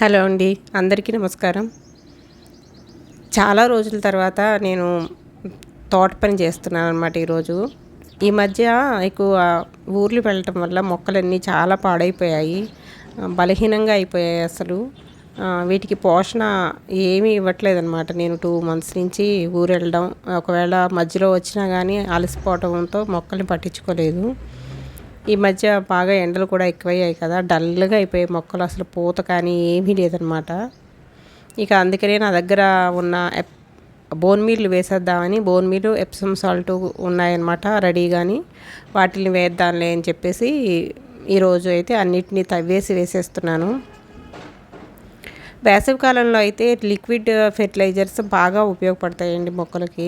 Hello అండి అందరికీ నమస్కారం. చాలా రోజుల తర్వాత నేను తోట పని చేస్తున్నాను అనమాట ఈరోజు. ఈ మధ్య ఎక్కువ ఊర్లు వెళ్ళటం వల్ల మొక్కలన్నీ చాలా పాడైపోయాయి బలహీనంగా అయిపోయాయి అసలు. వీటికి పోషణ ఏమీ ఇవ్వట్లేదన్నమాట. నేను టూ మంత్స్ నుంచి ఊరు వెళ్ళడం ఒకవేళ మధ్యలో వచ్చినా కానీ అలసిపోవడంతో మొక్కల్ని పట్టించుకోలేదు. ఈ మధ్య బాగా ఎండలు కూడా ఎక్కువయ్యాయి కదా. డల్గా అయిపోయాయి మొక్కలు అసలు పూత కానీ ఏమీ లేదనమాట ఇక అందుకనే నా దగ్గర ఉన్న బోన్ మీల్ వేసేద్దామని బోన్ మీల్ ఎప్సమ్ సాల్ట్ ఉన్నాయన్నమాట రెడీగాని వాటిని వేద్దాంలే అని చెప్పేసి ఈరోజు అయితే అన్నిటినీ తవ్వేసి వేసేస్తున్నాను. వేసవికాలంలో అయితే లిక్విడ్ ఫెర్టిలైజర్స్ బాగా ఉపయోగపడతాయండి మొక్కలకి.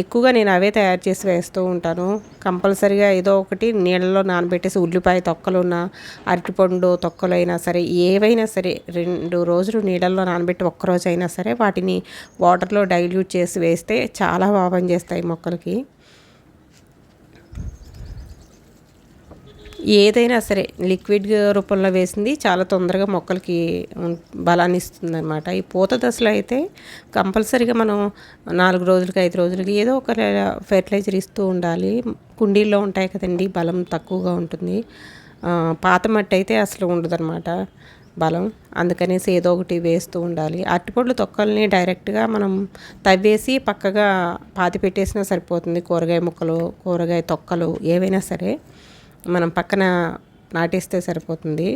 ఎక్కువగా నేను అవే తయారు చేసి వేస్తూ ఉంటాను. కంపల్సరిగా ఏదో ఒకటి నీళ్ళలో నానబెట్టేసి ఉల్లిపాయ తొక్కలున్నా అరటిపండు తొక్కలు అయినా సరే ఏవైనా సరే రెండు రోజులు నీళ్ళల్లో నానబెట్టి ఒక్కరోజు అయినా సరే వాటిని వాటర్లో డైల్యూట్ చేసి వేస్తే చాలా బాగా పనిచేస్తాయి మొక్కలకి. ఏదైనా సరే లిక్విడ్ రూపంలో వేసింది చాలా తొందరగా మొక్కలకి బలాన్ని ఇస్తుంది అనమాట ఈ పూత దశలో అయితే కంపల్సరీగా మనం నాలుగు రోజులకి ఐదు రోజులకి ఏదో ఒక ఫెర్టిలైజర్ ఇస్తూ ఉండాలి. కుండీల్లో ఉంటాయి కదండి బలం తక్కువగా ఉంటుంది. పాత మట్టి అయితే అసలు ఉండదన్నమాట బలం. అందుకనేసి ఏదో ఒకటి వేస్తూ ఉండాలి. అరటిపండ్లు తొక్కల్ని డైరెక్ట్గా మనం తవ్వేసి పక్కగా పాతి పెట్టేసినా సరిపోతుంది. కూరగాయ ముక్కలు కూరగాయ తొక్కలు ఏవైనా సరే. మనం పక్కన నాటేస్తే సరిపోతుంది.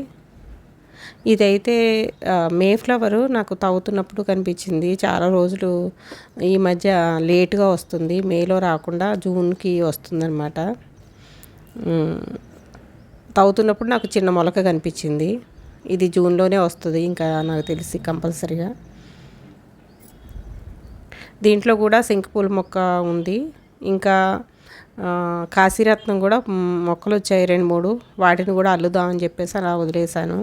ఇదైతే మే ఫ్లవరు నాకు తవ్వుతున్నప్పుడు కనిపించింది. చాలా రోజులు ఈ మధ్య లేటుగా వస్తుంది. మేలో రాకుండా జూన్కి వస్తుందన్నమాట. తవ్వుతున్నప్పుడు నాకు చిన్న మొలక కనిపించింది. ఇది జూన్లోనే వస్తుంది ఇంకా నాకు తెలిసి కంపల్సరిగా. దీంట్లో కూడా సింక్ పూల మొక్క ఉంది. ఇంకా కాశీరత్నం కూడా మొక్కలు వచ్చాయి రెండు మూడు. వాటిని కూడా అల్లుదామని చెప్పేసి అలా వదిలేసాను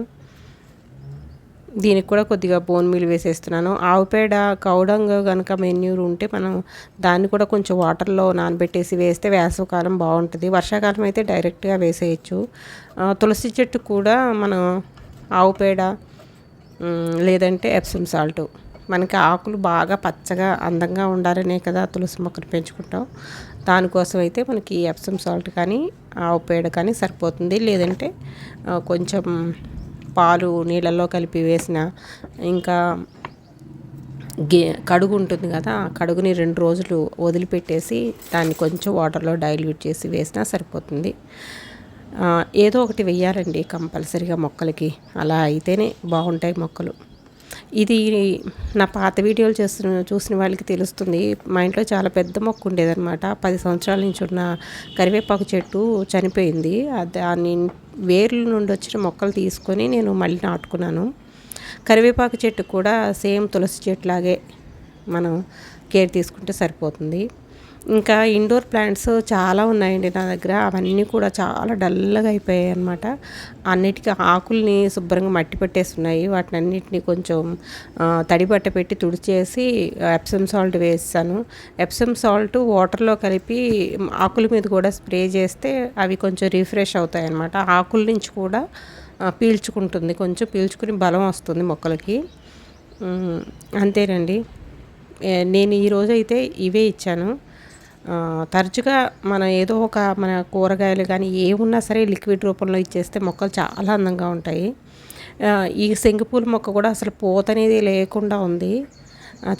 దీనికి కూడా కొద్దిగా బోన్ మీల్ వేసేస్తున్నాను. ఆవు పేడ కౌడంగ్ కనుక మెన్యూర్ ఉంటే మనం దాన్ని కూడా కొంచెం వాటర్లో నానబెట్టేసి వేస్తే వేసవకాలం బాగుంటుంది. వర్షాకాలం అయితే డైరెక్ట్గా వేసేయచ్చు. తులసి చెట్టు కూడా మనం ఆవు పేడ లేదంటే ఎప్సమ్ సాల్ట్. మనకి ఆకులు బాగా పచ్చగా అందంగా ఉండాలనే కదా తులసి మొక్కను పెంచుకుంటాం. దానికోసం అయితే మనకి ఎప్సమ్ సాల్ట్ కానీ ఆవు పేడ కానీ సరిపోతుంది. లేదంటే కొంచెం పాలు నీళ్ళల్లో కలిపి వేసిన ఇంకా గే కడుగు ఉంటుంది కదా కడుగుని రెండు రోజులు వదిలిపెట్టేసి దాన్ని కొంచెం వాటర్లో డైల్యూట్ చేసి వేసినా సరిపోతుంది. ఏదో ఒకటి వెయ్యాలండి కంపల్సరీగా మొక్కలకి. అలా అయితేనే బాగుంటాయి మొక్కలు. ఇది నా పాత వీడియోలు చేస్తున్న చూసిన వాళ్ళకి తెలుస్తుంది. మా ఇంట్లో చాలా పెద్ద మొక్క ఉండేదన్నమాట. పది సంవత్సరాల నుంచి ఉన్న కరివేపాకు చెట్టు చనిపోయింది. దాని వేర్ల నుండి వచ్చిన మొక్కలు తీసుకొని నేను మళ్ళీ నాటుకున్నాను. కరివేపాకు చెట్టు కూడా సేమ్ తులసి చెట్టు లాగే మనం కేర్ తీసుకుంటే సరిపోతుంది. ఇంకా ఇండోర్ ప్లాంట్స్ చాలా ఉన్నాయండి నా దగ్గర. అవన్నీ కూడా చాలా డల్గా అయిపోయాయి అనమాట అన్నిటికీ ఆకుల్ని శుభ్రంగా మట్టి పట్టేస్తున్నాయి. వాటిని అన్నిటిని కొంచెం తడి బట్ట పెట్టి తుడిచేసి ఎప్సమ్ సాల్ట్ వేసాను. ఎప్సమ్ సాల్ట్ వాటర్లో కలిపి ఆకుల మీద కూడా స్ప్రే చేస్తే అవి కొంచెం రిఫ్రెష్ అవుతాయి అనమాట ఆకుల నుంచి కూడా పీల్చుకుంటుంది. కొంచెం పీల్చుకుని బలం వస్తుంది మొక్కలకి. అంతేనండి. నేను ఈరోజు అయితే ఇవే ఇచ్చాను. తరచుగా మనం ఏదో ఒక మన కూరగాయలు కానీ ఏమున్నా సరే లిక్విడ్ రూపంలో ఇచ్చేస్తే మొక్కలు చాలా అందంగా ఉంటాయి. ఈ శంగిపూల మొక్క కూడా అసలు పూత అనేది లేకుండా ఉంది.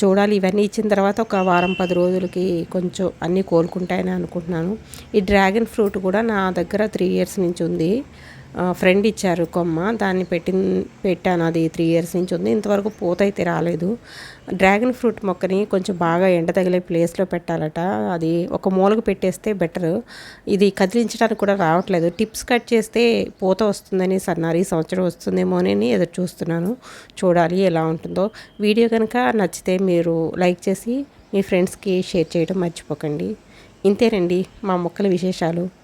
చూడాలి ఇవన్నీ ఇచ్చిన తర్వాత ఒక వారం పది రోజులకి కొంచెం అన్నీ కోలుకుంటాయని అనుకుంటున్నాను. ఈ డ్రాగన్ ఫ్రూట్ కూడా నా దగ్గర త్రీ ఇయర్స్ నుంచి ఉంది. ఫ్రెండ్ ఇచ్చారు కొమ్మ దాన్ని పెట్టి పెట్టాను. అది త్రీ ఇయర్స్ నుంచి ఉంది. ఇంతవరకు పూత అయితే రాలేదు. డ్రాగన్ ఫ్రూట్ మొక్కని కొంచెం బాగా ఎండ తగిలే ప్లేస్లో పెట్టాలట. అది ఒక మూలకు పెట్టేస్తే బెటర్ ఇది కదిలించడానికి కూడా రావట్లేదు. టిప్స్ కట్ చేస్తే పూత వస్తుందని సన్నారు ఈ సంవత్సరం వస్తుందేమో అని ఎదురు చూస్తున్నాను. చూడాలి ఎలా ఉంటుందో. వీడియో కనుక నచ్చితే మీరు లైక్ చేసి మీ ఫ్రెండ్స్కి షేర్ చేయడం మర్చిపోకండి. ఇంతేనండి మా మొక్కల విశేషాలు.